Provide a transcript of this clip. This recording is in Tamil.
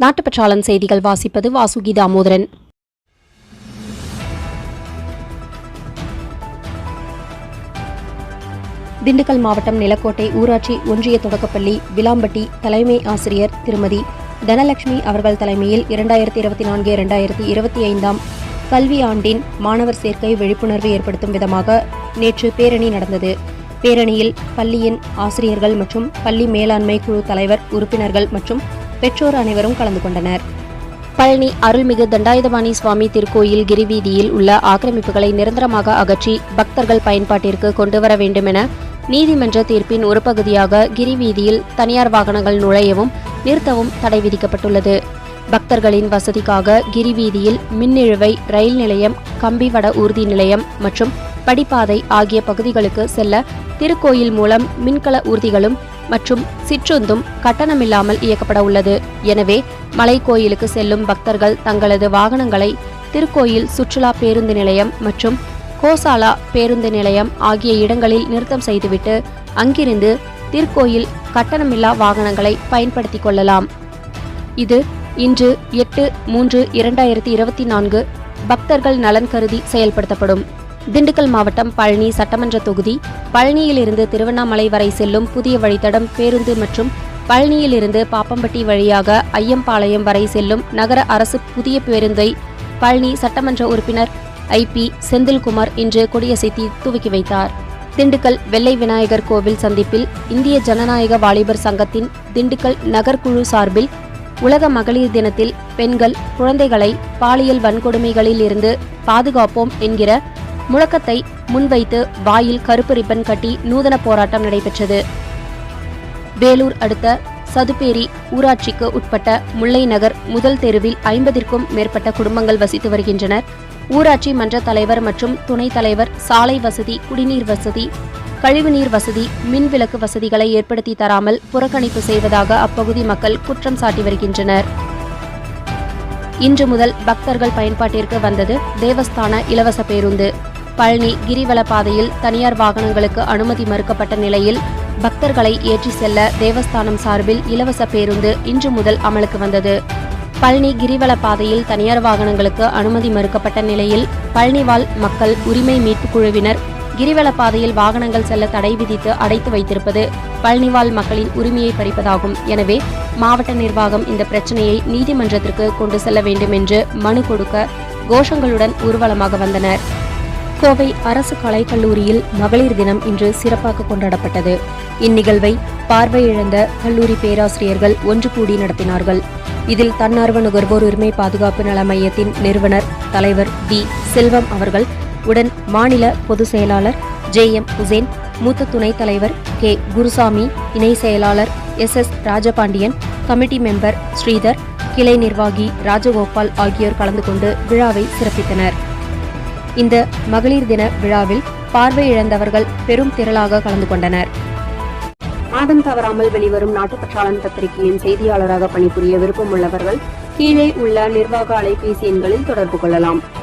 நாட்டுப்பற்றாளன் செய்திகள் வாசிப்பது வாசுகி தாமோதரன் திண்டுக்கல் மாவட்டம் நிலக்கோட்டை ஊராட்சி ஒன்றிய தொடக்கப்பள்ளி விளாம்பட்டி தலைமை ஆசிரியர் திருமதி தனலட்சுமி அவர்கள் தலைமையில் இரண்டாயிரத்தி இருபத்தி நான்கு இரண்டாயிரத்தி இருபத்தி ஐந்தாம் கல்வி ஆண்டின் மாணவர் சேர்க்கை விழிப்புணர்வு ஏற்படுத்தும் விதமாக நேற்று பேரணி நடந்தது. பேரணியில் பள்ளியின் ஆசிரியர்கள் மற்றும் பள்ளி மேலாண்மை குழு தலைவர் உறுப்பினர்கள் மற்றும் பெற்றோர் அனைவரும் கலந்து கொண்டனர். பழனி அருள்மிகு தண்டாயுதபாணி சுவாமி திருக்கோயில் கிரிவீதியில் உள்ள ஆக்கிரமிப்புகளை நிரந்தரமாக அகற்றி பக்தர்கள் பயன்பாட்டிற்கு கொண்டுவர வேண்டும் என நீதிமன்ற தீர்ப்பின் ஒரு பகுதியாக கிரிவீதியில் தனியார் வாகனங்கள் நுழையவும் நிறுத்தவும் தடை விதிக்கப்பட்டுள்ளது. பக்தர்களின் வசதிக்காக கிரிவீதியில் மின்னிழுவை ரயில் நிலையம் கம்பிவட ஊர்தி நிலையம் மற்றும் படிப்பாதை ஆகிய பகுதிகளுக்கு செல்ல திருக்கோயில் மூலம் மின்கல ஊர்திகளும் மற்றும் சிற்றுந்தும் கட்டணமில்லாமல் இயக்கப்பட உள்ளது. எனவே மலை கோயிலுக்கு செல்லும் பக்தர்கள் தங்களது வாகனங்களை திருக்கோயில் சுற்றுலா பேருந்து நிலையம் மற்றும் கோசாலா பேருந்து நிலையம் ஆகிய இடங்களில் நிறுத்தம் செய்துவிட்டு அங்கிருந்து திருக்கோயில் கட்டணமில்லா வாகனங்களை பயன்படுத்திக் கொள்ளலாம். இது இன்று எட்டு மூன்று இரண்டாயிரத்தி இருபத்தி நான்கு பக்தர்கள் நலன் கருதி செயல்படுத்தப்படும். திண்டுக்கல் மாவட்டம் பழனி சட்டமன்ற தொகுதி பழனியிலிருந்து திருவண்ணாமலை வரை செல்லும் புதிய வழித்தடம் பேருந்து மற்றும் பழனியிலிருந்து பாப்பம்பட்டி வழியாக ஐயம்பாளையம் வரை செல்லும் நகர அரசு புதிய பேருந்தை பழனி சட்டமன்ற உறுப்பினர் ஐபி செந்தில்குமார் இன்று கொடியசைத்தி துவக்கி வைத்தார். திண்டுக்கல் வெள்ளை விநாயகர் கோவில் சந்திப்பில் இந்திய ஜனநாயக வாலிபர் சங்கத்தின் திண்டுக்கல் நகர்குழு சார்பில் உலக மகளிர் தினத்தில் பெண்கள் குழந்தைகளை பாலியல் வன்கொடுமைகளில் இருந்து பாதுகாப்போம் என்கிற முழக்கத்தை முன்வைத்து வாயில் கருப்பு ரிப்பன் கட்டி நூதன போராட்டம் நடைபெற்றது. வேலூர் அடுத்த சதுப்பேரி ஊராட்சிக்கு உட்பட்ட முல்லை நகர் முதல் தெருவில் ஐம்பதிற்கும் மேற்பட்ட குடும்பங்கள் வசித்து வருகின்றனர். ஊராட்சி மன்ற தலைவர் மற்றும் துணைத் தலைவர் சாலை வசதி குடிநீர் வசதி கழிவுநீர் வசதி மின் விளக்கு வசதிகளை ஏற்படுத்தி தராமல் புறக்கணிப்பு செய்வதாக அப்பகுதி மக்கள் குற்றம் சாட்டி வருகின்றனர். இன்று முதல் பக்தர்கள் பயன்பாட்டிற்கு வந்தது தேவஸ்தான இலவச பேருந்து. பழனி கிரிவல பாதையில் தனியார் வாகனங்களுக்கு அனுமதி மறுக்கப்பட்ட நிலையில் பக்தர்களை ஏற்றி செல்ல தேவஸ்தானம் சார்பில் இலவச பேருந்து இன்று முதல் அமலுக்கு வந்தது. பழனி கிரிவல பாதையில் தனியார் வாகனங்களுக்கு அனுமதி மறுக்கப்பட்ட நிலையில் பழனிவாழ் மக்கள் உரிமை மீட்புக் குழுவினர் கிரிவல பாதையில் வாகனங்கள் செல்ல தடை விதித்து அடைத்து வைத்திருப்பது பழனிவாழ் மக்களின் உரிமையை பறிப்பதாகும். எனவே மாவட்ட நிர்வாகம் இந்த பிரச்சனையை நீதிமன்றத்திற்கு கொண்டு செல்ல வேண்டும் என்று மனு கொடுக்க கோஷங்களுடன் ஊர்வலமாக வந்தனர். கோவை அரசு கலைக்கல்லூரியில் மகளிர் தினம் இன்று சிறப்பாக கொண்டாடப்பட்டது. இந்நிகழ்வை பார்வையிழந்த கல்லூரி பேராசிரியர்கள் ஒன்று கூடி நடத்தினார்கள். இதில் தன்னார்வ நுகர்வோர் உரிமை பாதுகாப்பு நல மையத்தின் நிறுவனர் தலைவர் டி. செல்வம் அவர்கள் உடன் மாநில பொதுச் செயலாளர் ஜே எம் உசேன் மூத்த துணைத் தலைவர் கே. குருசாமி இணை செயலாளர் S. S. Rajapandian committee member Sridhar கிளை நிர்வாகி ராஜகோபால் ஆகியோர் கலந்து கொண்டு விழாவை சிறப்பித்தனர். இந்த மகளிர் தின விழாவில் பார்வையிழந்தவர்கள் பெரும் திரளாக கலந்து கொண்டனர். மாதம் தவறாமல் வெளிவரும் நாட்டுப்பற்றாளன் பத்திரிகையின் செய்தியாளராக பணிபுரிய விருப்பமுள்ளவர்கள் கீழே உள்ள நிர்வாக அலைபேசி எண்களில் தொடர்பு கொள்ளலாம்.